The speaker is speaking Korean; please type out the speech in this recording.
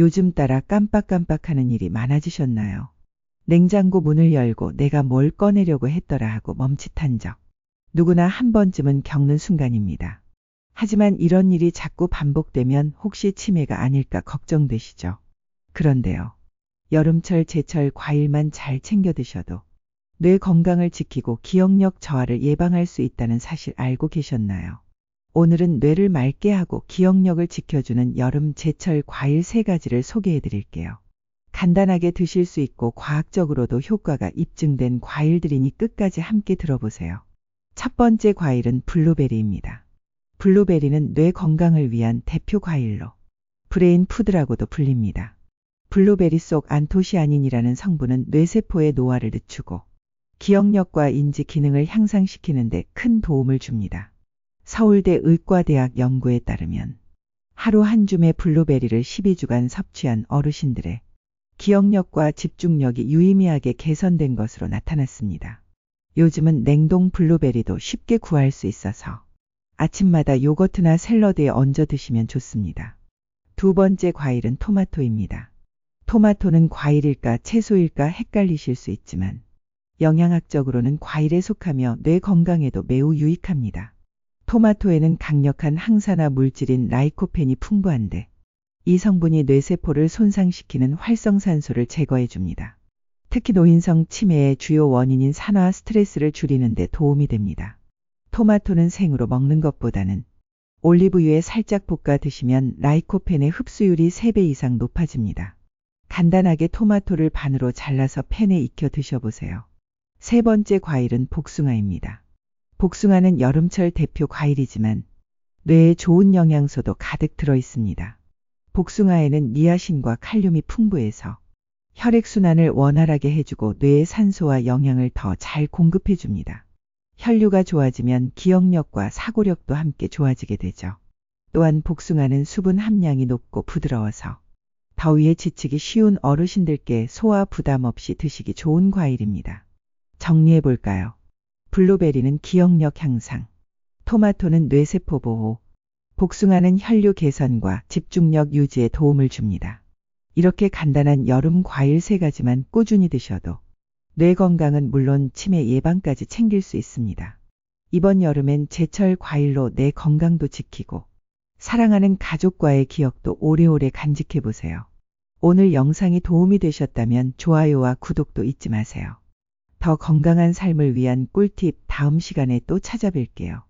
요즘 따라 깜빡깜빡하는 일이 많아지셨나요? 냉장고 문을 열고 내가 뭘 꺼내려고 했더라 하고 멈칫한 적. 누구나 한 번쯤은 겪는 순간입니다. 하지만 이런 일이 자꾸 반복되면 혹시 치매가 아닐까 걱정되시죠? 그런데요. 여름철 제철 과일만 잘 챙겨 드셔도 뇌 건강을 지키고 기억력 저하를 예방할 수 있다는 사실 알고 계셨나요? 오늘은 뇌를 맑게 하고 기억력을 지켜주는 여름 제철 과일 세 가지를 소개해 드릴게요. 간단하게 드실 수 있고 과학적으로도 효과가 입증된 과일들이니 끝까지 함께 들어보세요. 첫 번째 과일은 블루베리입니다. 블루베리는 뇌 건강을 위한 대표 과일로 브레인 푸드라고도 불립니다. 블루베리 속 안토시아닌이라는 성분은 뇌세포의 노화를 늦추고 기억력과 인지 기능을 향상시키는데 큰 도움을 줍니다. 서울대 의과대학 연구에 따르면 하루 한 줌의 블루베리를 12주간 섭취한 어르신들의 기억력과 집중력이 유의미하게 개선된 것으로 나타났습니다. 요즘은 냉동 블루베리도 쉽게 구할 수 있어서 아침마다 요거트나 샐러드에 얹어 드시면 좋습니다. 두 번째 과일은 토마토입니다. 토마토는 과일일까 채소일까 헷갈리실 수 있지만 영양학적으로는 과일에 속하며 뇌 건강에도 매우 유익합니다. 토마토에는 강력한 항산화 물질인 라이코펜이 풍부한데 이 성분이 뇌세포를 손상시키는 활성산소를 제거해 줍니다. 특히 노인성 치매의 주요 원인인 산화 스트레스를 줄이는 데 도움이 됩니다. 토마토는 생으로 먹는 것보다는 올리브유에 살짝 볶아 드시면 라이코펜의 흡수율이 3배 이상 높아집니다. 간단하게 토마토를 반으로 잘라서 팬에 익혀 드셔보세요. 세 번째 과일은 복숭아입니다. 복숭아는 여름철 대표 과일이지만 뇌에 좋은 영양소도 가득 들어 있습니다. 복숭아에는 니아신과 칼륨이 풍부해서 혈액순환을 원활하게 해주고 뇌에 산소와 영양을 더 잘 공급해 줍니다. 혈류가 좋아지면 기억력과 사고력도 함께 좋아지게 되죠. 또한 복숭아는 수분 함량이 높고 부드러워서 더위에 지치기 쉬운 어르신들께 소화 부담 없이 드시기 좋은 과일입니다. 정리해 볼까요? 블루베리는 기억력 향상, 토마토는 뇌세포 보호, 복숭아는 혈류 개선과 집중력 유지에 도움을 줍니다. 이렇게 간단한 여름 과일 세 가지만 꾸준히 드셔도 뇌 건강은 물론 치매 예방까지 챙길 수 있습니다. 이번 여름엔 제철 과일로 내 건강도 지키고 사랑하는 가족과의 기억도 오래오래 간직해 보세요. 오늘 영상이 도움이 되셨다면 좋아요와 구독도 잊지 마세요. 더 건강한 삶을 위한 꿀팁 다음 시간에 또 찾아뵐게요.